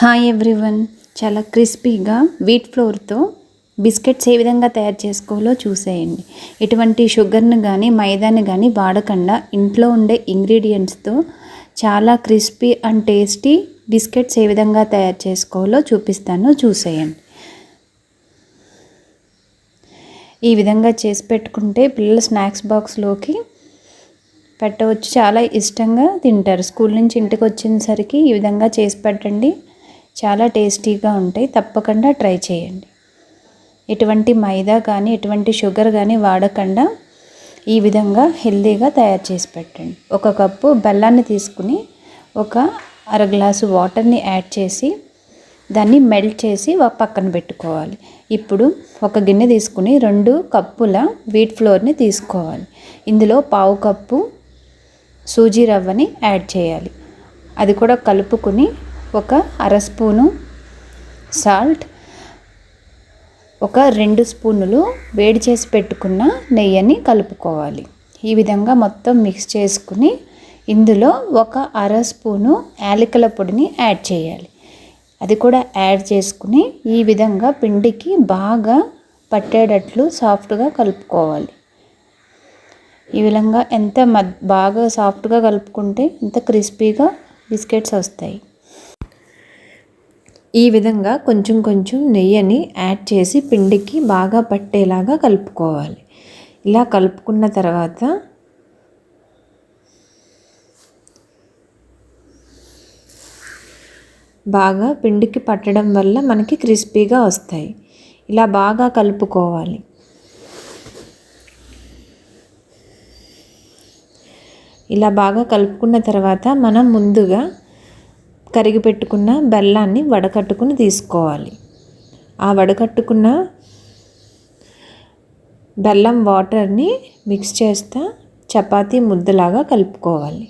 Hi everyone చాలా క్రిస్పీగా wheat ఫ్లోర్తో biscuits ఏ విధంగా తయారు చేసుకోవాలో చూసేయండి. ఎటువంటి షుగర్ని కానీ మైదాను కానీ వాడకుండా ఇంట్లో ఉండే ఇంగ్రీడియంట్స్తో చాలా క్రిస్పీ అండ్ టేస్టీ బిస్కెట్స్ ఏ విధంగా తయారు చేసుకోవాలో చూపిస్తాను. చూసేయండి. ఈ విధంగా చేసి పెట్టుకుంటే పిల్లల స్నాక్స్ బాక్స్లోకి పెట్టవచ్చు. చాలా ఇష్టంగా తింటారు. స్కూల్ నుంచి ఇంటికి వచ్చేసరికి ఈ విధంగా చేసి పెట్టండి. చాలా టేస్టీగా ఉంటాయి. తప్పకుండా ట్రై చేయండి. ఎటువంటి మైదా కానీ ఎటువంటి షుగర్ కానీ వాడకుండా ఈ విధంగా హెల్దీగా తయారు చేసి పెట్టండి. ఒక కప్పు బెల్లాన్ని తీసుకుని ఒక అర గ్లాసు వాటర్ని యాడ్ చేసి దాన్ని మెల్ట్ చేసి పక్కన పెట్టుకోవాలి. ఇప్పుడు ఒక గిన్నె తీసుకుని రెండు కప్పుల వీట్ ఫ్లోర్ని తీసుకోవాలి. ఇందులో పావు కప్పు సూజీ రవ్వని యాడ్ చేయాలి. అది కూడా కలుపుకుని ఒక అర స్పూను సాల్ట్ ఒక రెండు స్పూనులు వేడి చేసి పెట్టుకున్న నెయ్యిని కలుపుకోవాలి. ఈ విధంగా మొత్తం మిక్స్ చేసుకుని ఇందులో ఒక అర స్పూను యాలకుల పొడిని యాడ్ చేయాలి. అది కూడా యాడ్ చేసుకుని ఈ విధంగా పిండికి బాగా పట్టేటట్లు సాఫ్ట్గా కలుపుకోవాలి. ఈ విధంగా ఎంత బాగా సాఫ్ట్గా కలుపుకుంటే ఎంత క్రిస్పీగా బిస్కెట్స్ వస్తాయి. ఈ విధంగా కొంచెం కొంచెం నెయ్యిని యాడ్ చేసి పిండికి బాగా పట్టేలాగా కలుపుకోవాలి. ఇలా కలుపుకున్న తర్వాత బాగా పిండికి పట్టడం వల్ల మనకి క్రిస్పీగా వస్తాయి. ఇలా బాగా కలుపుకోవాలి. ఇలా బాగా కలుపుకున్న తర్వాత మనం ముందుగా కరిగి పెట్టుకున్న బెల్లాన్ని వడకట్టుకుని తీసుకోవాలి. ఆ వడకట్టుకున్న బెల్లం వాటర్ని మిక్స్ చేస్తా చపాతీ ముద్దలాగా కలుపుకోవాలి.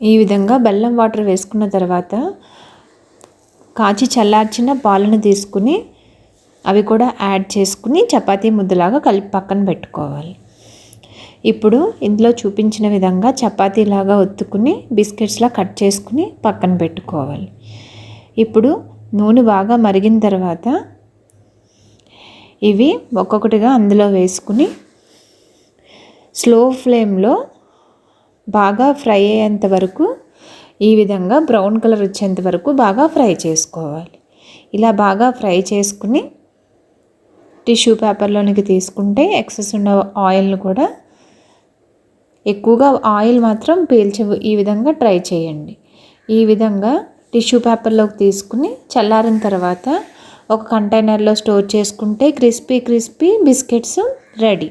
ఈ విధంగా బెల్లం వాటర్ వేసుకున్న తర్వాత కాచి చల్లార్చిన పాలను తీసుకుని అవి కూడా యాడ్ చేసుకుని చపాతీ ముద్దలాగా కలిపి పక్కన పెట్టుకోవాలి. ఇప్పుడు ఇందులో చూపించిన విధంగా చపాతీలాగా ఒత్తుకుని బిస్కెట్స్లా కట్ చేసుకుని పక్కన పెట్టుకోవాలి. ఇప్పుడు నూనె బాగా మరిగిన తర్వాత ఇవి ఒక్కొక్కటిగా అందులో వేసుకుని స్లో ఫ్లేమ్లో బాగా ఫ్రై అయ్యేంత వరకు ఈ విధంగా బ్రౌన్ కలర్ వచ్చేంత వరకు బాగా ఫ్రై చేసుకోవాలి. ఇలా బాగా ఫ్రై చేసుకుని టిష్యూ పేపర్లోనికి తీసుకుంటే ఎక్సెస్ ఉన్న ఆయిల్ను కూడా ఎక్కువగా ఆయిల్ మాత్రం పీల్చవు ఈ విధంగా ట్రై చేయండి. ఈ విధంగా టిష్యూ పేపర్లోకి తీసుకుని చల్లారిన తర్వాత ఒక కంటైనర్లో స్టోర్ చేసుకుంటే క్రిస్పీ క్రిస్పీ బిస్కెట్స్ రెడీ.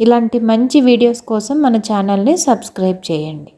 ఇలాంటి మంచి వీడియోస్ కోసం మన ఛానల్ని సబ్స్క్రైబ్ చేయండి.